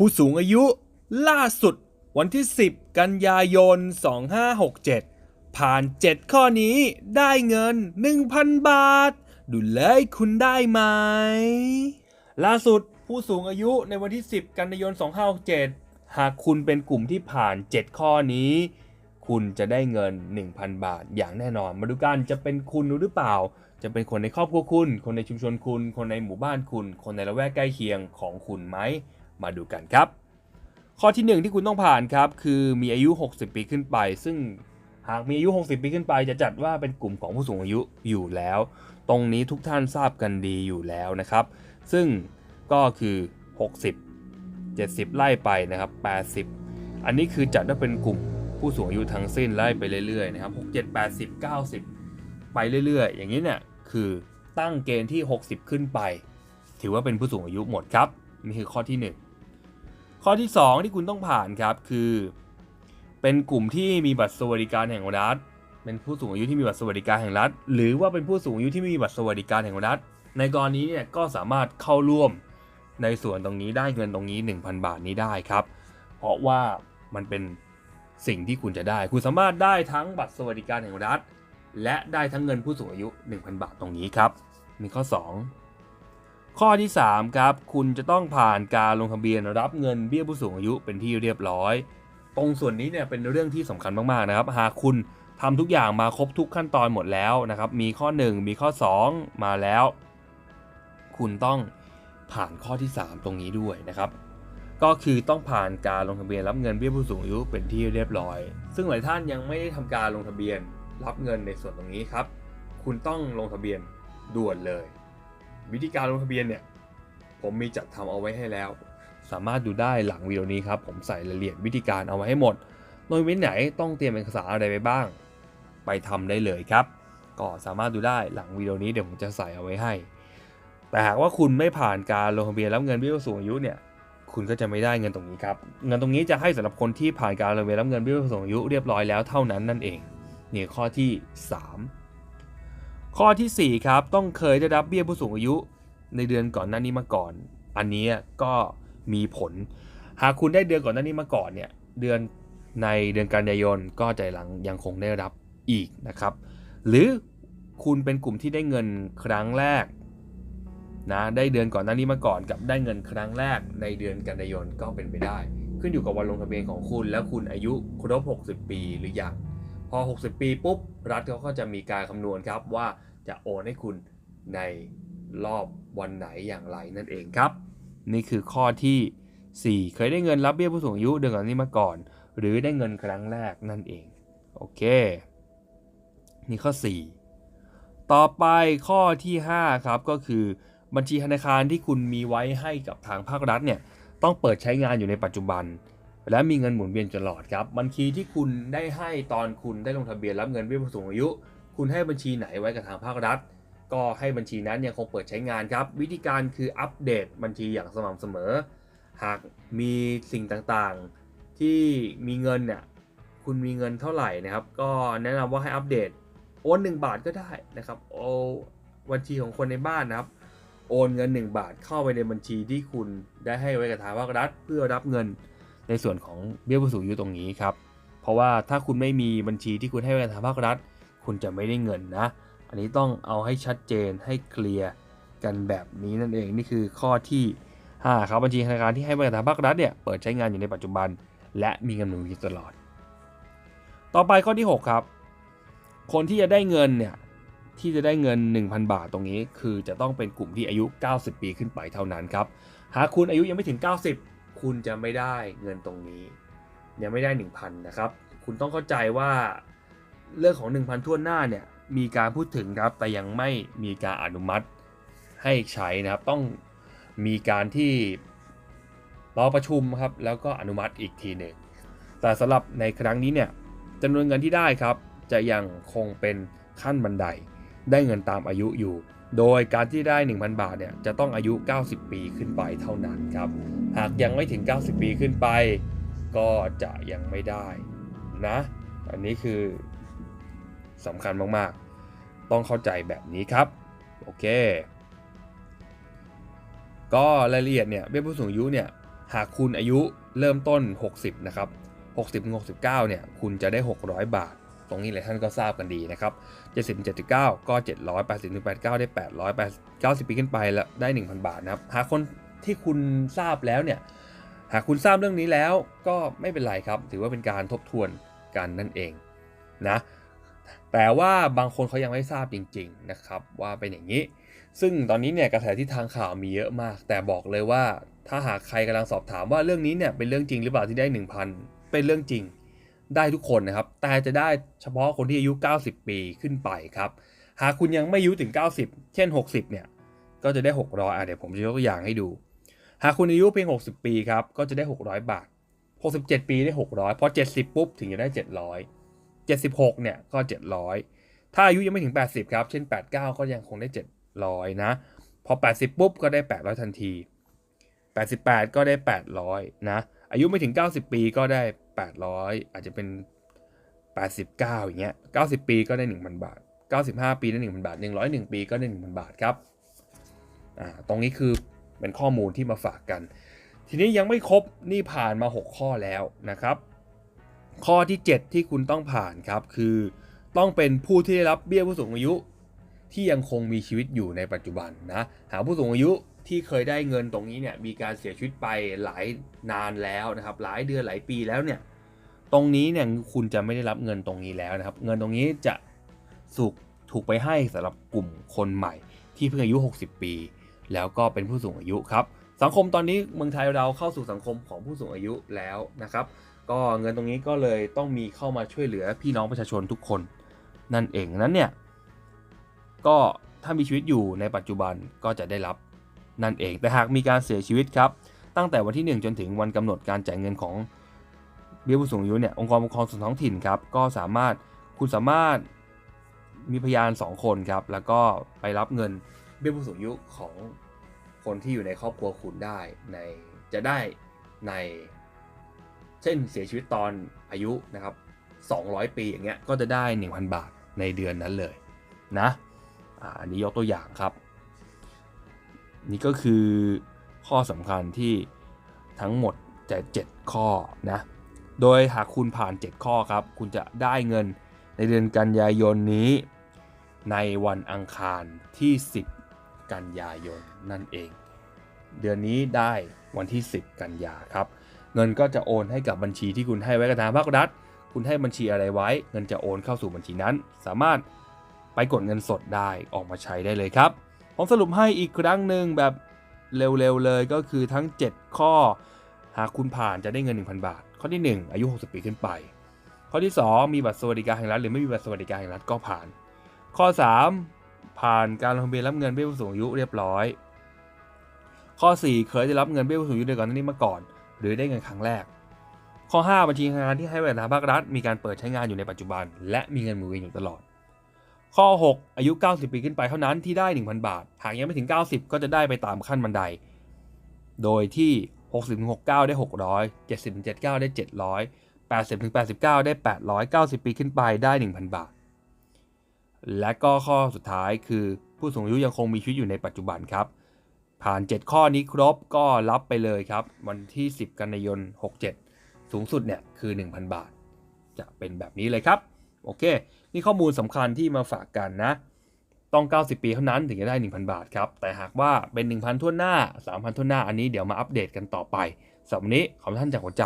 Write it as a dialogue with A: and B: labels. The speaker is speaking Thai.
A: ผู้สูงอายุล่าสุดวันที่ 10 กันยายน 2567 ผ่าน 7 ข้อนี้ได้เงิน 1,000 บาท ดูเลยคุณได้ไหม ล่าสุดผู้สูงอายุในวันที่ 10 กันยายน 2567 หากคุณเป็นกลุ่มที่ผ่าน 7 ข้อนี้ คุณจะได้เงิน 1,000 บาท อย่างแน่นอน มาดูกันจะเป็นคุณหรือเปล่า จะเป็นคนในครอบครัวคุณ คนในชุมชนคุณ คนในหมู่บ้านคุณ คนในละแวกใกล้เคียงของคุณไหม มาดูกันครับ ข้อที่หนึ่งที่คุณต้องผ่านครับคือมีอายุ 60 ปีขึ้นไป ซึ่งหากมีอายุ 60 ปีขึ้นไป จะจัดว่าเป็นกลุ่มของผู้สูงอายุอยู่แล้ว ตรงนี้ทุกท่านทราบกันดีอยู่แล้วนะครับ ซึ่งก็คือ 60 70 ไล่ไปนะครับ 80 อันนี้คือจัดว่าเป็นกลุ่มผู้สูงอายุทั้งสิ้นไล่ไปเรื่อยๆนะครับ67 80 90 ไปเรื่อยๆ อย่างนี้เนี่ยคือตั้งเกณฑ์ที่ 60 ขึ้นไป ถือว่าเป็นผู้สูงอายุหมดครับ นี่คือข้อที่ 1 ข้อที่ 2 ที่คุณต้องผ่านครับคือ เป็นกลุ่มที่มีบัตรสวัสดิการแห่งรัฐ เป็นผู้สูงอายุที่มีบัตรสวัสดิการแห่งรัฐ หรือว่าเป็นผู้สูงอายุที่ไม่มีบัตรสวัสดิการแห่งรัฐ ในกรณีเนี่ยก็สามารถเข้าร่วมในส่วนตรงนี้ได้เงินตรงนี้ 1,000 บาทนี้ได้ครับ เพราะว่ามันเป็นสิ่งที่คุณจะได้ คุณสามารถได้ทั้งบัตรสวัสดิการแห่งรัฐ และได้ทั้งเงินผู้สูงอายุ 1,000 บาทตรงนี้ครับ มีข้อ 2 ข้อที่ 3 ครับ คุณจะต้องผ่านการลงทะเบียนรับเงินเบี้ยผู้สูงอายุเป็นที่เรียบร้อย ตรงส่วนนี้เนี่ยเป็นเรื่องที่สำคัญมากๆนะครับ หากคุณทำทุกอย่างมาครบทุกขั้นตอนหมดแล้วนะครับ มีข้อ 1 มีข้อ 2 มาแล้ว คุณต้องผ่านข้อที่ 3 ตรงนี้ด้วยนะครับ ก็คือต้องผ่านการลงทะเบียนรับเงินเบี้ยผู้สูงอายุเป็นที่เรียบร้อย ซึ่งหลายท่านยังไม่ได้ทำการลงทะเบียนรับเงินในส่วนตรงนี้ครับ คุณต้องลงทะเบียนด่วนเลย วิธีการลงทะเบียนเนี่ย ผมมีจัดทำเอาไว้ให้แล้ว สามารถดูได้หลังวิดีโอนี้ครับ ผมใส่รายละเอียดวิธีการเอาไว้ให้หมดโดยเว้นไหนต้องเตรียมเอกสารอะไรไปบ้าง ไปทำได้เลยครับ ก็สามารถดูได้หลังวิดีโอนี้เดี๋ยวผมจะใส่เอาไว้ให้ แต่หากว่าคุณไม่ผ่านการลงทะเบียนรับเงินเบี้ยผู้สูงอายุเนี่ยคุณก็จะไม่ได้เงินตรงนี้ครับ เงินตรงนี้จะให้สำหรับคนที่ผ่านการลงทะเบียนรับเงินเบี้ยผู้สูงอายุเรียบร้อยแล้วเท่านั้นนั่นเองนี่ข้อที่ 3 ข้อทีสี่ 4 ครับ ต้องเคยได้รับเบี้ยผู้สูงอายุในเดือนก่อนหน้านี้มาก่อน อันนี้ก็มีผล หากคุณได้เดือนก่อนหน้านี้มาก่อนเนี่ยเดือนในเดือนกันยายนก็จะหลังยังคงได้รับอีกนะครับ หรือคุณเป็นกลุ่มที่ได้เงินครั้งแรกนะได้เดือนก่อนหน้านี้มาก่อนกับได้เงินครั้งแรกในเดือนกันยายนก็เป็นไปได้ ขึ้นอยู่กับวันลงทะเบียนของคุณ แล้วคุณอายุครบ 60 ปีหรือยังพอ 60 ปีปุ๊บรัฐเขาก็จะมีการคำนวณครับว่า จะโอนให้คุณในรอบวันไหนอย่างไรนั่นเองครับ นี่คือข้อที่ 4 เคยได้เงินรับเบี้ยผู้สูงอายุเดือนก่อนนี้มาก่อน หรือได้เงินครั้งแรกนั่นเอง โอเค นี่ข้อ 4 ต่อไปข้อที่ 5 ครับก็คือบัญชีธนาคารที่คุณมีไว้ให้กับทางภาครัฐเนี่ยต้องเปิดใช้งานอยู่ในปัจจุบัน และมีเงินหมุนเวียนตลอดครับบัญชีที่คุณได้ให้ตอนคุณได้ลงทะเบียนรับเงินเบี้ยผู้สูงอายุ คุณให้บัญชีไหนไว้กับทางภาครัฐ ก็ให้บัญชีนั้นยังคงเปิดใช้งานครับ วิธีการคืออัปเดตบัญชีอย่างสม่ำเสมอ หากมีสิ่งต่างๆ ที่มีเงินเนี่ยคุณมีเงินเท่าไหร่นะครับ ก็แนะนำว่าให้อัปเดตโอน1บาทก็ได้นะครับโอบัญชีของคนในบ้านนะครับโอนเงิน 1 บาทเข้าไปในบัญชีที่คุณได้ให้ไว้กับทางภาครัฐ เพื่อรับเงินในส่วนของเบี้ยผู้สูงอายุตรงนี้ครับ เพราะว่าถ้าคุณไม่มีบัญชีที่คุณให้ไว้กับทางภาครัฐ คุณจะไม่ได้เงินนะ อันนี้ต้องเอาให้ชัดเจนให้เคลียร์กันแบบนี้นั่นเองนี่คือข้อที่5ครับบัญชีธนาคารที่ให้ไว้กับทางภาครัฐเนี่ยเปิดใช้งานอยู่ในปัจจุบัน และมีเงินหมุนเวียนตลอด ต่อไปข้อที่ 6 ครับ คนที่จะได้เงินเนี่ยที่จะได้เงิน 1,000 บาทตรงนี้คือจะต้องเป็นกลุ่มที่อายุ 90 ปีขึ้นไปเท่านั้นครับ หากคุณอายุยังไม่ถึง 90 คุณจะไม่ได้เงินตรงนี้ ยังไม่ได้ 1,000 นะครับ คุณต้องเข้าใจว่า เรื่องของ 1,000 ทั่วหน้าเนี่ยมีการพูดถึงครับแต่ยังไม่มีการอนุมัติให้ใช้นะครับ ต้องมีการที่รอประชุมครับแล้วก็อนุมัติอีกทีหนึ่งแต่สำหรับในครั้งนี้เนี่ยจำนวนเงินที่ได้ครับ จะยังคงเป็นขั้นบันได ได้เงินตามอายุอยู่ โดยการที่ได้ 1,000 บาทเนี่ยจะต้องอายุ 90 ปีขึ้นไปเท่านั้นครับ หากยังไม่ถึง 90 ปีขึ้นไป ก็จะยังไม่ได้นะ อันนี้คือ สำคัญมากๆ ต้องเข้าใจแบบนี้ครับ โอเค ก็รายละเอียดเนี่ยเบี้ยผู้สูงอายุเนี่ยหากคุณอายุเริ่มต้น 60 นะครับ 60ถึง69 เนี่ย คุณจะได้ 600 บาท ตรงนี้หลายท่านก็ทราบกันดีนะครับ 70-79 ก็ 700 80ถึง89 ได้ 800 90 ปีขึ้นไปแล้วได้ 1,000 บาทนะครับ หากคนที่คุณทราบแล้วเนี่ย หากคุณทราบเรื่องนี้แล้วก็ไม่เป็นไรครับ ถือว่าเป็นการทบทวนกันนั่นเองนะ แต่ว่าบางคนเขายังไม่ทราบจริงๆนะครับว่าเป็นอย่างนี้ ซึ่งตอนนี้เนี่ยกระแสที่ทางข่าวมีเยอะมาก แต่บอกเลยว่าถ้าหากใครกำลังสอบถามว่าเรื่องนี้เนี่ยเป็นเรื่องจริงหรือเปล่าที่ได้ 1,000 เป็นเรื่องจริงได้ทุกคนนะครับ แต่จะได้เฉพาะคนที่อายุ 90 ปีขึ้นไปครับ หากคุณยังไม่อายุถึง 90 เช่น 60 เนี่ย ก็จะได้ 600อะเดี๋ยวผมจะยกตัวอย่างให้ดู หากคุณอายุเพียง 60 ปีครับ ก็จะได้ 600 บาท 67 ปีได้ 600 พอ 70 ปุ๊บ ถึงจะได้ 700 76 เนี่ยก็ 700 ถ้าอายุยังไม่ถึง 80 ครับ เช่น 89 ก็ยังคงได้ 700 นะ พอ 80 ปุ๊บก็ได้ 800 ทันที 88 ก็ได้ 800 นะ อายุไม่ถึง 90 ปีก็ได้ 800 อาจจะเป็น 89 อย่างเงี้ย 90 ปีก็ได้ 1,000 บาท 95 ปีได้ 1,000 บาท 101 ปีก็ได้ 1,000 บาทครับ อ่า ตรงนี้คือเป็นข้อมูลที่มาฝากกัน ทีนี้ยังไม่ครบ นี่ผ่านมา 6 ข้อแล้วนะครับ ข้อที่ 7 ที่คุณต้องผ่านครับ คือต้องเป็นผู้ที่ได้รับเบี้ยผู้สูงอายุ ที่ยังคงมีชีวิตอยู่ในปัจจุบันนะหาผู้สูงอายุที่เคยได้เงินตรงนี้เนี่ยมีการเสียชีวิตไปหลายนานแล้วนะครับ หลายเดือนหลายปีแล้วเนี่ยตรงนี้เนี่ยคุณจะไม่ได้รับเงินตรงนี้แล้วนะครับ เงินตรงนี้จะสุกถูกไปให้สำหรับกลุ่มคนใหม่ ที่เพิ่งอายุ 60 ปี แล้วก็เป็นผู้สูงอายุครับสังคมตอนนี้เมืองไทยเราเข้าสู่สังคมของผู้สูงอายุแล้วนะครับ ก็เงินตรงนี้ก็เลยต้องมีเข้ามาช่วยเหลือพี่น้องประชาชนทุกคนนั่นเองนั้นเนี่ยก็ถ้ามีชีวิตอยู่ในปัจจุบันก็จะได้รับนั่นเอง แต่หากมีการเสียชีวิตครับ ตั้งแต่วันที่ 1 จนถึงวันกำหนดการจ่ายเงินของเบี้ยผู้สูงอายุเนี่ยองค์กรปกครองส่วนท้องถิ่นครับก็สามารถคุณสามารถมีพยาน 2 คนครับ แล้วก็ไปรับเงินเบี้ยผู้สูงอายุของคนที่อยู่ในครอบครัวคุณได้ในจะได้ใน เช่นเสียชีวิตตอนอายุนะครับ200 ปีอย่างเงี้ยก็จะได้ 1,000 บาทในเดือนนั้นเลยนะอันนี้ยกตัวอย่างครับ นี่ก็คือข้อสำคัญที่ทั้งหมดจะ 7 ข้อนะโดยหากคุณผ่าน 7 ข้อครับ คุณจะได้เงินในเดือนกันยายนนี้ในวันอังคารที่ 10 กันยายนนั่นเอง เดือนนี้ได้วันที่ 10 กันยาครับ เงินก็จะโอนให้กับบัญชีที่คุณให้ไว้กับทางภาครัฐ คุณให้บัญชีอะไรไว้ เงินจะโอนเข้าสู่บัญชีนั้น สามารถไปกดเงินสดได้ออกมาใช้ได้เลยครับ ผมสรุปให้อีกครั้งหนึ่งแบบเร็วๆเลยก็คือทั้ง 7 ข้อ หากคุณผ่านจะได้เงิน 1,000 บาท ข้อที่ 1 อายุ 60 ปีขึ้นไป ข้อที่ 2 มีบัตรสวัสดิการแห่งรัฐหรือไม่มีบัตรสวัสดิการแห่งรัฐก็ผ่าน ข้อ 3 ผ่านการลงทะเบียนรับเงินเบี้ยผู้สูงอายุเรียบร้อย ข้อ 4 เคยได้รับเงินเบี้ยผู้สูงอายุในก่อนนี้มาก่อน หรือได้เงินครั้งแรก ข้อ 5 บัญชีงานที่ให้บริการภาครัฐ มีการเปิดใช้งานอยู่ในปัจจุบัน และมีเงินหมุนเวียนอยู่ตลอด ข้อ 6 อายุ 90 ปีขึ้นไปเท่านั้นที่ได้ 1,000 บาท หากยังไม่ถึง 90 ก็จะได้ไปตามขั้นบันได โดยที่ 60-69 ได้ 600 70-79 ได้ 700 80-89 ได้800 90 ปีขึ้นไปได้ 1,000 บาท และก็ข้อสุดท้ายคือผู้สูงอายุยังคงมีชีวิตอยู่ในปัจจุบันครับ ผ่าน 7 ข้อนี้ครบก็รับไปเลยครับ วันที่ 10 กันยายน 67 สูงสุดเนี่ยคือ 1,000 บาท จะเป็นแบบนี้เลยครับ โอเค นี่ข้อมูลสำคัญที่มาฝากกันนะ ต้อง 90 ปีเท่านั้นถึงจะได้ 1,000 บาทครับ แต่หากว่าเป็น 1,000 ทั่วหน้า 3,000 ทั่วหน้า อันนี้เดี๋ยวมาอัปเดตกันต่อไปสำหรับวันนี้ขอบท่านจากหัวใจ